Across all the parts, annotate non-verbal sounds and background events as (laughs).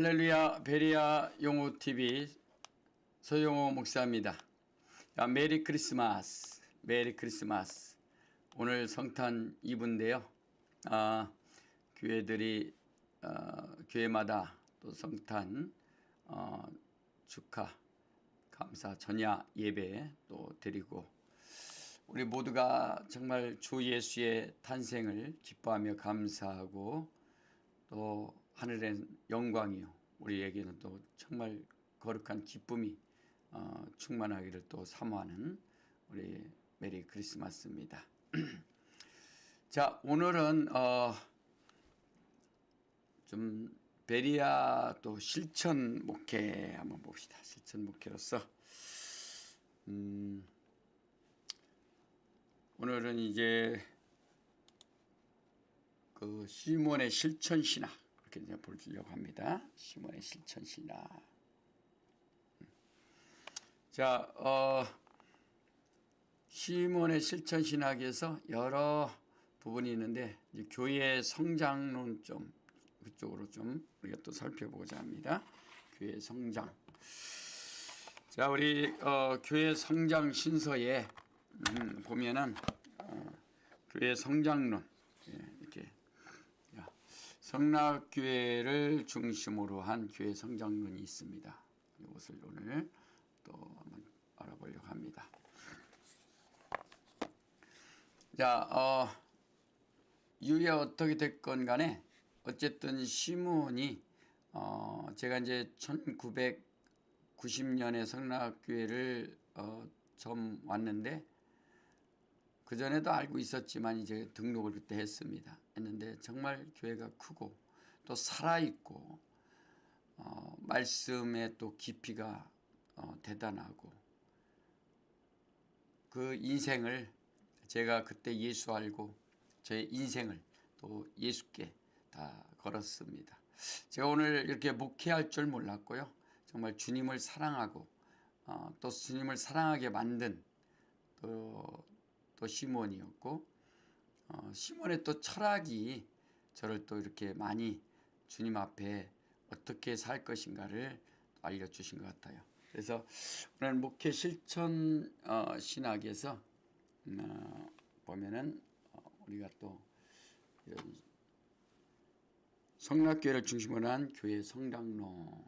할렐루야 베리아 용호 TV 서용호 목사입니다. 야, 메리 크리스마스, 메리 크리스마스. 오늘 성탄 이브인데요. 아, 교회들이 어, 교회마다 또 성탄 어, 축하, 감사 전야 예배 또 드리고 우리 모두가 정말 주 예수의 탄생을 기뻐하며 감사하고 또 하늘엔 영광이요 우리에게는 또 정말 거룩한 기쁨이 어, 충만하기를 또 사모하는 우리 메리 크리스마스입니다. (clears throat) 자 오늘은 어, 좀 베리아 또 실천 목회 한번 봅시다. 실천 목회로서 음, 오늘은 이제 그 시몬의 실천 신학 이렇게 이제 보려고 합니다. 시몬의 실천 신학. 음. 자, 어, 시몬의 실천 신학에서 여러 부분이 있는데 교회 성장론 좀 그쪽으로 좀 우리가 또 살펴보고자 합니다. 교회 성장. 자, 우리 어, 교회 성장 신서에 음, 보면은 어, 교회 성장론 성락교회를 중심으로 한 교회 성장론이 있습니다. 이것을 오늘 또 한번 알아보려고 합니다. 자, 어, 이후에 어떻게 됐건 간에 어쨌든 시몬이 어, 제가 이제 1990년에 성락교회를 어, 처음 왔는데 그 전에도 알고 있었지만 이제 등록을 그때 했습니다. 했는데 정말 교회가 크고 또 살아 있고 어, 말씀의 또 깊이가 어, 대단하고 그 인생을 제가 그때 예수 알고 저의 인생을 또 예수께 다 걸었습니다. 제가 오늘 이렇게 목회할 줄 몰랐고요. 정말 주님을 사랑하고 어, 또 주님을 사랑하게 만든 또, 또 시몬이었고 어, 시몬의 또 철학이 저를 또 이렇게 많이 주님 앞에 어떻게 살 것인가를 알려주신 것 같아요. 그래서 오늘 목회 실천 어, 신학에서 음, 어, 보면은 어, 우리가 또 이런 성락교회를 중심으로 한 교회 성장론.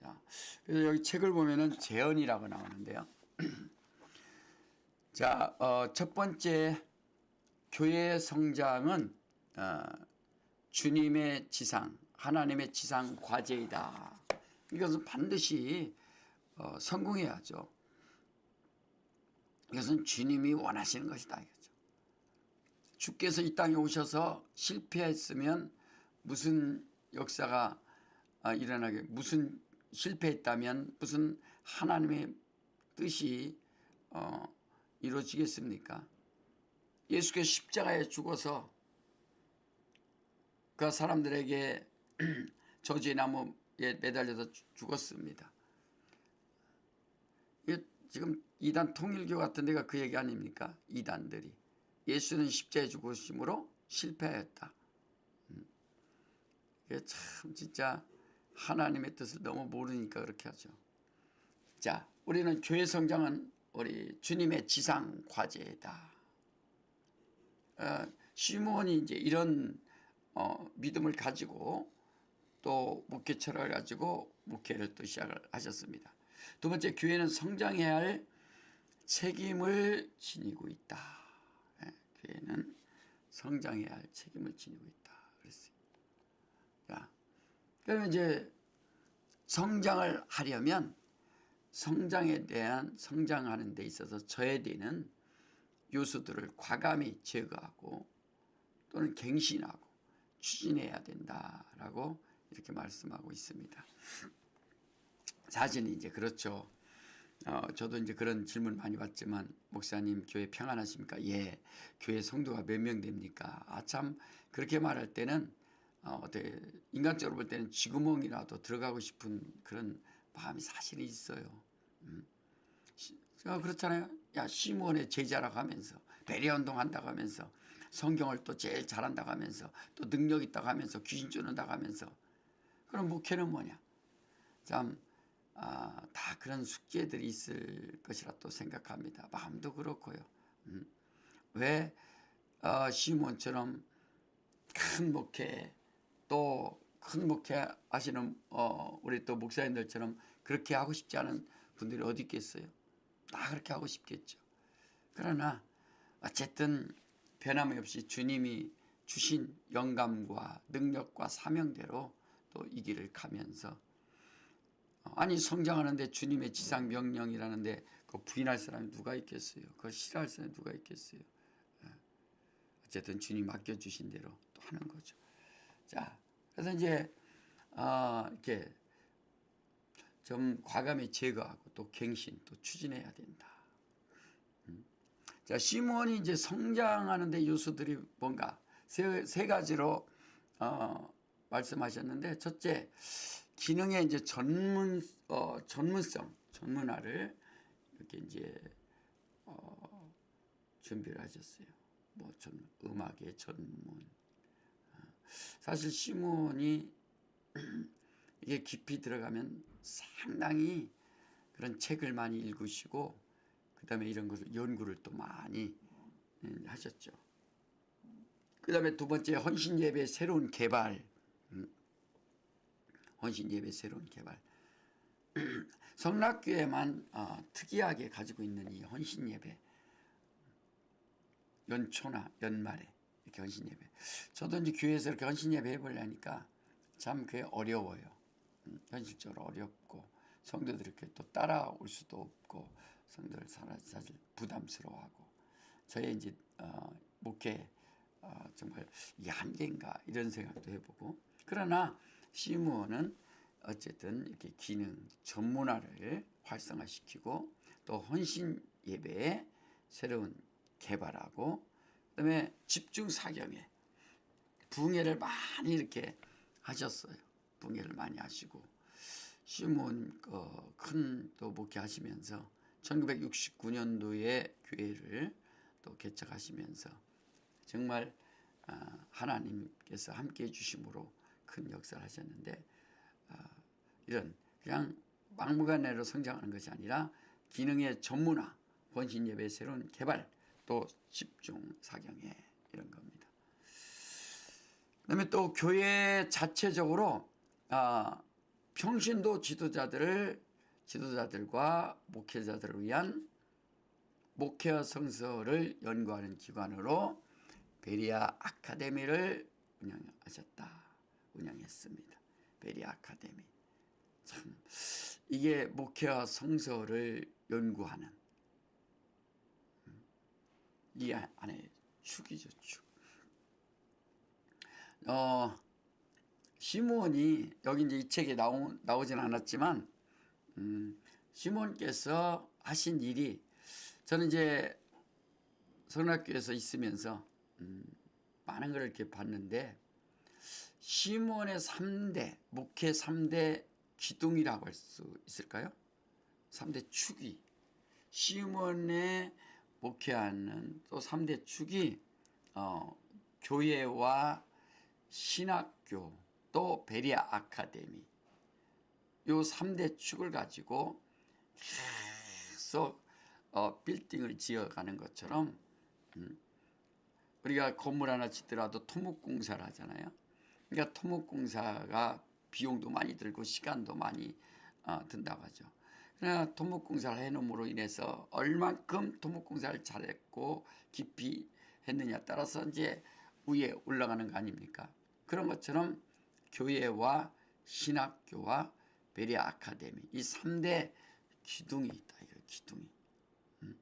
자, 그래서 여기 책을 보면은 재언이라고 나오는데요. (clears throat) 자, 어, 첫 번째 교회 성장은 어, 주님의 지상, 하나님의 지상 과제이다. 이것은 반드시 어, 성공해야죠. 이것은 주님이 원하시는 것이다. 이거죠. 주께서 이 땅에 오셔서 실패했으면 무슨 역사가 아, 일어나게 무슨 실패했다면 무슨 하나님의 뜻이 어, 이루어지겠습니까? 예수께서 십자가에 죽어서 그 사람들에게 (clears throat) 저주의 나무에 매달려서 죽었습니다. 지금 이단 통일교 같은 데가 그 얘기 아닙니까? 이단들이. 예수는 십자에 죽으심으로 실패하였다. 음. 이게 참 진짜 하나님의 뜻을 너무 모르니까 그렇게 하죠. 자, 우리는 교회 성장은 우리 주님의 지상 과제다. 어, 시몬이 이제 이런 어, 믿음을 가지고 또 목회 철학을 가지고 목회를 또 시작을 하셨습니다. 두 번째, 교회는 성장해야 할 책임을 지니고 있다. 예, 교회는 성장해야 할 책임을 지니고 있다. 그랬어요. 자, 그러면 이제 성장을 하려면 성장에 대한 성장하는 데 있어서 져야 되는 요소들을 과감히 제거하고 또는 갱신하고 추진해야 된다라고 이렇게 말씀하고 있습니다. 사실은 이제 그렇죠. 어, 저도 이제 그런 질문 많이 받지만 목사님 교회 평안하십니까? 예. 교회 성도가 몇 명 됩니까? 아 참 그렇게 말할 때는 어, 어때 인간적으로 볼 때는 쥐구멍이라도 들어가고 싶은 그런 마음이 사실은 있어요. 음. 어, 그렇잖아요. 야 시몬의 제자라고 하면서 배려 운동 한다고 하면서 성경을 또 제일 잘한다고 하면서 또 능력 있다고 하면서 귀신 쫓는다고 하면서 그럼 목회는 뭐냐? 참, 아, 다 그런 숙제들이 있을 것이라 또 생각합니다. 마음도 그렇고요. 음. 왜 어, 시몬처럼 큰 목회 또 큰 목회 하시는 어, 우리 또 목사님들처럼 그렇게 하고 싶지 않은 분들이 어디 있겠어요? 다 그렇게 하고 싶겠죠. 그러나 어쨌든 변함이 없이 주님이 주신 영감과 능력과 사명대로 또 이 길을 가면서 어, 아니 성장하는데 주님의 지상 명령이라는데 그 부인할 사람이 누가 있겠어요? 그걸 싫어할 사람이 누가 있겠어요? 예. 어쨌든 주님 맡겨 주신 대로 또 하는 거죠. 자, 그래서 이제 어, 이렇게 좀 과감히 제거하고 또 갱신 또 추진해야 된다. 음. 자, 시몬이 이제 성장하는데 요소들이 뭔가 세, 세 가지로 어, 말씀하셨는데 첫째 기능의 이제 전문 어, 전문성 전문화를 이렇게 이제 어, 준비를 하셨어요. 뭐 전, 음악의 전문. 어, 사실 시몬이 (clears throat) 이게 깊이 들어가면 상당히 그런 책을 많이 읽으시고 그 다음에 이런 것을 연구를 또 많이 음, 하셨죠. 그 다음에 두 번째 헌신 예배 새로운 개발. 음, 헌신 예배 새로운 개발. (clears throat) 성락교회만 어, 특이하게 가지고 있는 이 헌신 예배. 연초나 연말에 이렇게 헌신 예배. 저도 이제 교회에서 이렇게 헌신 예배 해보려니까 참 그게 어려워요. 음, 현실적으로 어렵고 성도들이 이렇게 또 따라올 수도 없고 성도들 사실 부담스러워하고 저의 이제 어, 목회 어, 정말 이게 한계인가 이런 생각도 해보고 그러나 시무원은 어쨌든 이렇게 기능 전문화를 활성화시키고 또 헌신 예배에 새로운 개발하고 그다음에 집중 사경에 붕해를 많이 이렇게 하셨어요. 붕해를 많이 하시고 시몬 어, 큰또 목회하시면서 1969년도에 교회를 또 개척하시면서 정말 아, 하나님께서 함께 해 주심으로 큰 역사를 하셨는데 아, 이런 그냥 막무가내로 성장하는 것이 아니라 기능의 전문화, 본신 예배 새로운 개발, 또 집중 사경에 이런 겁니다. 그다음에 또 교회 자체적으로 아, 평신도 지도자들을 지도자들과 목회자들을 위한 목회와 성서를 연구하는 기관으로 베리아 아카데미를 운영하셨다. 운영했습니다. 베리아 아카데미. 참 이게 목회와 성서를 연구하는 음, 이 안에 축이죠 축. 어 시몬이 여기 이제 이 책에 나오 나오진 않았지만 음, 시몬께서 하신 일이 저는 이제 성락교에서 있으면서 음, 많은 걸 이렇게 봤는데 시몬의 3대 목회 3대 기둥이라고 할 수 있을까요? 3대 축이 시몬의 목회하는 또 3대 축이 어, 교회와 신학교 또 베리아 아카데미 요 3대 축을 가지고 계속 어, 빌딩을 지어가는 것처럼 음, 우리가 건물 하나 짓더라도 토목공사를 하잖아요. 그러니까 토목공사가 비용도 많이 들고 시간도 많이 어, 든다고 하죠. 그러나 토목공사를 해놓음으로 인해서 얼만큼 토목공사를 잘했고 깊이 했느냐 따라서 이제 위에 올라가는 거 아닙니까? 그런 것처럼 교회와 신학교와 베리아 아카데미 이 3대 기둥이 있다. 이거 기둥이. 음.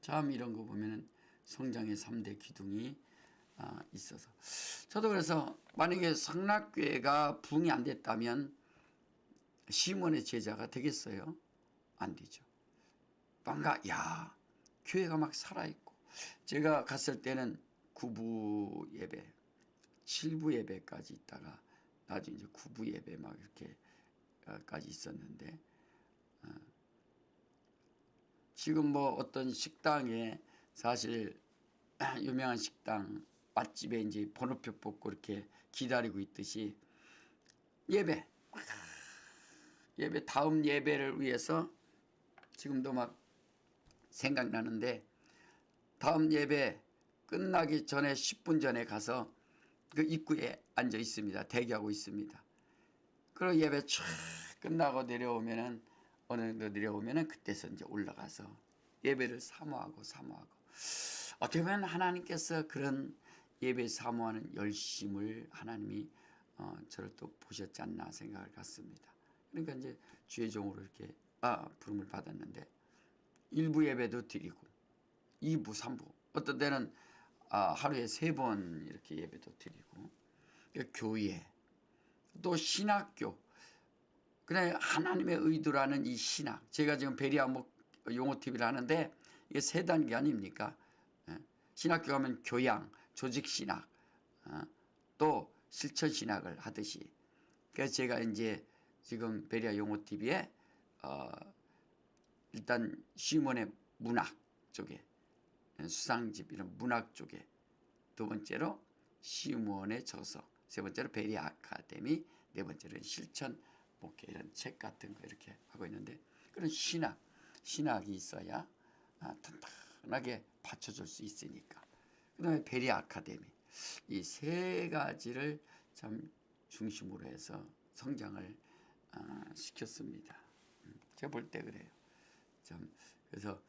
참 이런 거 보면은 성장의 3대 기둥이 아, 있어서 저도 그래서 만약에 성락교회가 붕이 안 됐다면 시몬의 제자가 되겠어요? 안 되죠. 뭔가 야 교회가 막 살아있고 제가 갔을 때는 구부 예배, 칠부 예배까지 있다가 나중에 이제 구부 예배 막 이렇게까지 있었는데 어, 지금 뭐 어떤 식당에 사실 (clears throat) 유명한 식당 맛집에 이제 번호표 뽑고 이렇게 기다리고 있듯이 예배 예배 다음 예배를 위해서 지금도 막 생각나는데 다음 예배 끝나기 전에 10분 전에 가서 그 입구에 앉아 있습니다. 대기하고 있습니다. 그리고 예배 쫙 끝나고 내려오면은 어느 정도 내려오면은 그때서 이제 올라가서 예배를 사모하고 사모하고 어떻게 보면 하나님께서 그런 예배 사모하는 열심을 하나님이 어, 저를 또 보셨지 않나 생각을 갖습니다. 그러니까 이제 주의 종으로 이렇게 아 부름을 받았는데 일부 예배도 드리고 2부, 3부 어떤 때는 아, 하루에 세 번 이렇게 예배도 드리고 그 교회 또 신학교 그냥 하나님의 의도라는 이 신학 제가 지금 베리아 목 용어 TV를 하는데 이게 세 단계 아닙니까? 예. 신학교 가면 교양, 조직 신학, 어, 또 실천 신학을 하듯이 그래서 제가 이제 지금 베리아 용어 TV에 어, 일단 시몬의 문학 쪽에 수상집 이런 문학 쪽에. 두 번째로 시몬의 저서. 세 번째로 베리아 아카데미. 네 번째로는 실천 목회 이런 책 같은 거 이렇게 하고 있는데 그런 신학 신학이 있어야 아, 튼튼하게 받쳐줄 수 있으니까. 그 다음에 베리아 아카데미. 이 세 가지를 참 중심으로 해서 성장을 아, 시켰습니다. 음, 제가 볼 때 그래요. 참 그래서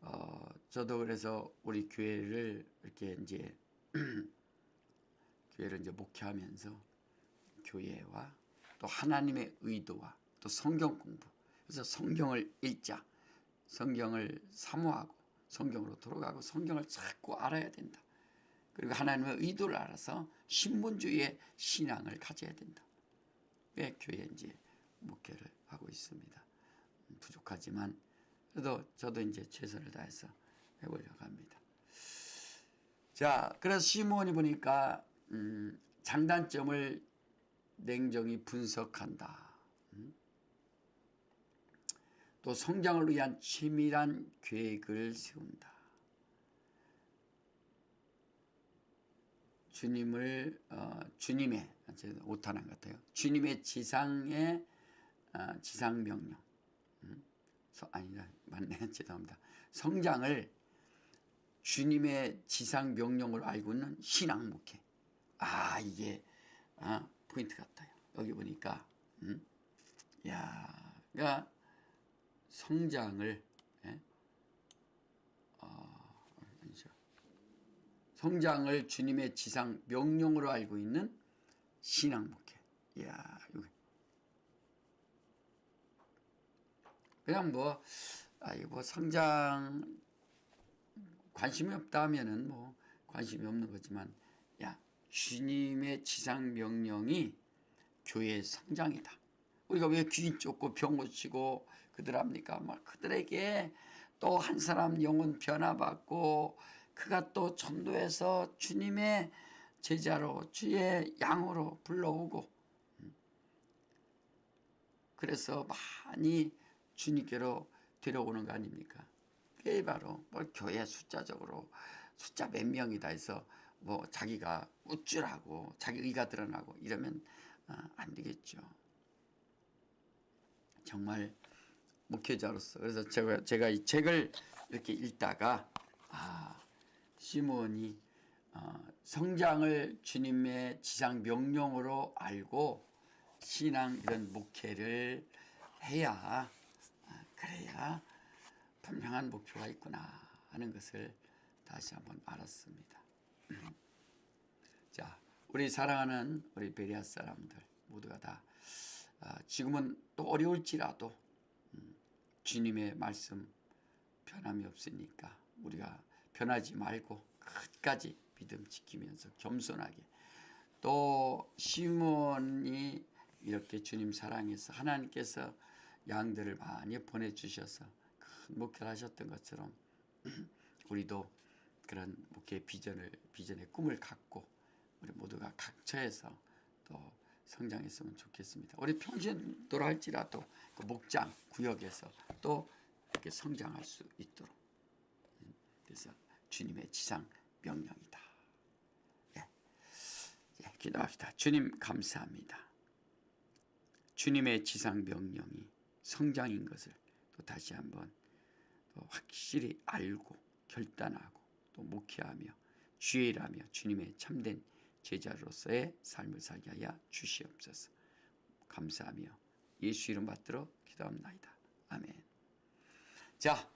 어, 저도 그래서 우리 교회를 이렇게 이제 (clears throat) 교회를 이제 목회하면서 교회와 또 하나님의 의도와 또 성경 공부 그래서 성경을 읽자 성경을 사모하고 성경으로 돌아가고 성경을 자꾸 알아야 된다. 그리고 하나님의 의도를 알아서 신분주의의 신앙을 가져야 된다. 왜 교회 이제 목회를 하고 있습니다. 부족하지만 그래도 저도 이제 최선을 다해서 해보려고 합니다. 자, 그래서 시몬이 보니까 음, 장단점을 냉정히 분석한다. 음? 또 성장을 위한 치밀한 계획을 세운다. 주님을 어, 주님의 오타난 같아요. 주님의 지상의 어, 지상 명령. 음? 서, 아니다 맞네 (laughs) 죄송합니다. 성장을 주님의 지상 명령으로 알고 있는 신앙 목회. 아 이게 아, 포인트 같아요. 여기 보니까 음? 야, 그러니까 성장을 예? 어, 아니죠. 성장을 주님의 지상 명령으로 알고 있는 신앙 목회. 야, 이거 그냥 뭐, 아이 뭐 성장 관심이 없다 하면은 뭐 관심이 없는 거지만, 야, 주님의 지상 명령이 교회의 성장이다. 우리가 왜 귀인 쫓고 병 고치고 그들 합니까? 막 그들에게 또 한 사람 영혼 변화받고 그가 또 전도해서 주님의 제자로 주의 양으로 불러오고 음. 그래서 많이 주님께로 데려오는 거 아닙니까? 그게 바로 뭐 교회 숫자적으로 숫자 몇 명이다 해서 뭐 자기가 우쭐하고 자기 의가 드러나고 이러면 어, 안 되겠죠. 정말 목회자로서 그래서 제가 제가 이 책을 이렇게 읽다가 아 시몬이 어, 성장을 주님의 지상 명령으로 알고 신앙 이런 목회를 해야 그래야 분명한 목표가 있구나 하는 것을 다시 한번 알았습니다. 자, 우리 사랑하는 우리 베리아 사람들 모두가 다 아, 지금은 또 어려울지라도 음, 주님의 말씀 변함이 없으니까 우리가 변하지 말고 끝까지 믿음 지키면서 겸손하게 또 시몬이 이렇게 주님 사랑해서 하나님께서 양들을 많이 보내주셔서 큰 목회를 하셨던 것처럼 (clears throat) 우리도 그런 목회 비전을 비전의 꿈을 갖고 우리 모두가 각처에서 또 성장했으면 좋겠습니다. 우리 평신도로 할지라도 그 목장 구역에서 또 이렇게 성장할 수 있도록 음, 그래서 주님의 지상 명령이다. 예. 예, 기도합시다. 주님 감사합니다. 주님의 지상 명령이 성장인 것을 또 다시 한번 또 확실히 알고 결단하고 또 목회하며 주의하며 주님의 참된 제자로서의 삶을 살게 하여 주시옵소서. 감사하며 예수 이름 받들어 기도합나이다. 아멘. 자,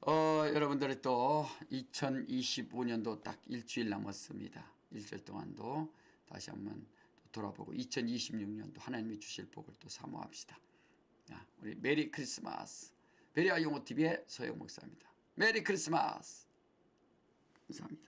어, 여러분들이 또 2025년도 딱 일주일 남았습니다. 일주일 동안도 다시 한번 또 돌아보고 2026년도 하나님이 주실 복을 또 사모합시다. 자, 우리 메리 크리스마스. 베리아 용어 TV의 서영 목사입니다. 메리 크리스마스. 감사합니다.